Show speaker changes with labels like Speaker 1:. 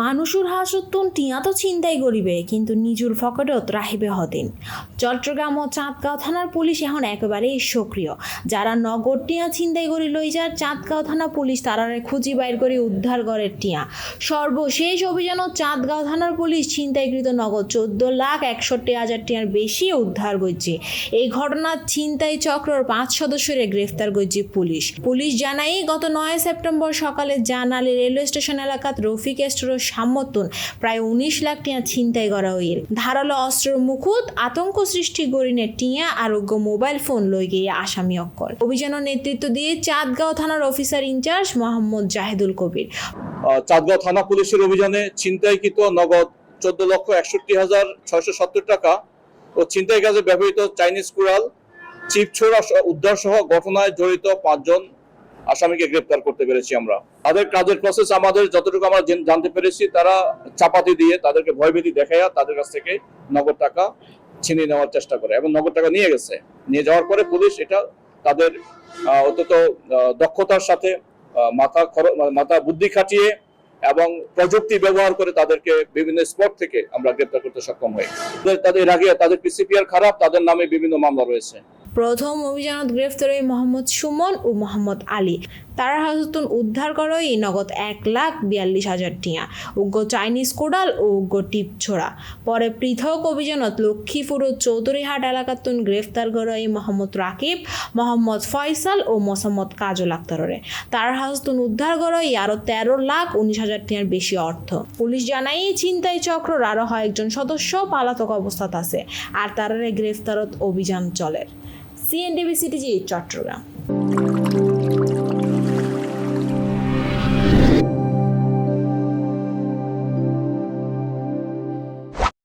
Speaker 1: মানুষুর হাসুত্তন টিয়া তো চিন্তাই করিবে, কিন্তু নিজুর ফকটত রাহিবে হদিন চট্টগ্রাম ও চাঁদগাঁও থানার পুলিশ এখন একেবারেই সক্রিয়। যারা নগর টিয়া চিন্তাই করি লই যার চাঁদগাঁও থানা পুলিশ তারারে খুঁজি বাইর করে উদ্ধার করে টিয়া। সর্বশেষ অভিযানত চাঁদগাঁও থানার পুলিশ ছিনতাইকৃত নগদ চোদ্দ লাখ একষট্টি হাজার টিয়ার বেশি উদ্ধার করছে। এই ঘটনার ছিনতাই চক্রর পাঁচ সদস্যরে গ্রেফতার করছে পুলিশ। পুলিশ জানাই গত নয় সেপ্টেম্বর সকালে জানালি রেলওয়ে স্টেশন এলাকাত রফিক স্টোরের সামর্থন প্রায় উনিশ লাখ টিয়া ছিনতাই করা হইল। ধারালো অস্ত্রের মুখুত আতঙ্ক সৃষ্টি গরিনে টিয়া আরোগ্য মোবাইল ফোন লই গিয়ে আসামি অক্কল। অভিযানের নেতৃত্ব দিয়ে চাঁদগাঁও থানার officer in charge Mohammad Zahidul Kabir.
Speaker 2: Chandgaon থানা পুলিশের অভিযানে ছিনতাইকৃত নগদ চোদ্দ লক্ষ একষট্টি হাজার ছয়শো সত্তর টাকা ও ছিনতাই কাজে ব্যবহৃত চাইনিজ কুড়াল, চিপছোড়া উদ্ধার সহ ঘটনায় জড়িত পাঁচজন আসামিকে গ্রেপ্তার করতে পেরেছি আমরা। তাদের কাজের প্রসেস আমাদের যতটুকু আমরা জানতে পেরেছি, তারা চাপাতি দিয়ে তাদেরকে ভয়ভীতি দেখাইয়া তাদের কাছ থেকে নগদ টাকা ছিনিয়ে নেওয়ার চেষ্টা করে এবং নগদ টাকা নিয়ে গেছে। নিয়ে যাওয়ার পরে পুলিশ এটা তাদের অত্যন্ত দক্ষতার সাথে মাথা খর- মাথা বুদ্ধি খাটিয়ে এবং প্রযুক্তি ব্যবহার করে তাদেরকে বিভিন্ন স্পট থেকে আমরা গ্রেপ্তার করতে সক্ষম হই। তাদের- তাদের এর আগে তাদের পিসিপিআর খারাপ, তাদের নামে বিভিন্ন মামলা রয়েছে।
Speaker 1: প্রথম অভিযানত গ্রেফতার হয় মোহাম্মদ সুমন ও মোহাম্মদ আলী। তারা হাজতুন উদ্ধার করো নগদ এক লাখ বিয়াল্লিশ হাজার টিয়া, উগ্র চাইনিজ কোডাল ও উগ্র টিপ ছোড়া। পরে পৃথক অভিযানত লক্ষ্মীপুর ও চৌধুরীহাট এলাকাতুন গ্রেফতার করো মোহাম্মদ রাকিব, মোহাম্মদ ফয়সাল ও মোসাম্মদ কাজল আক্তাররে। তার হাজতুন উদ্ধার করো এই আরও তেরো লাখ উনিশ হাজার টিয়ার বেশি অর্থ। পুলিশ জানাই এই ছিনতাই চক্রর আরও একজন সদস্য পালাতক অবস্থাত আছে, আর তারারে গ্রেফতারত অভিযান চলে। CNDB CTG Chattogram.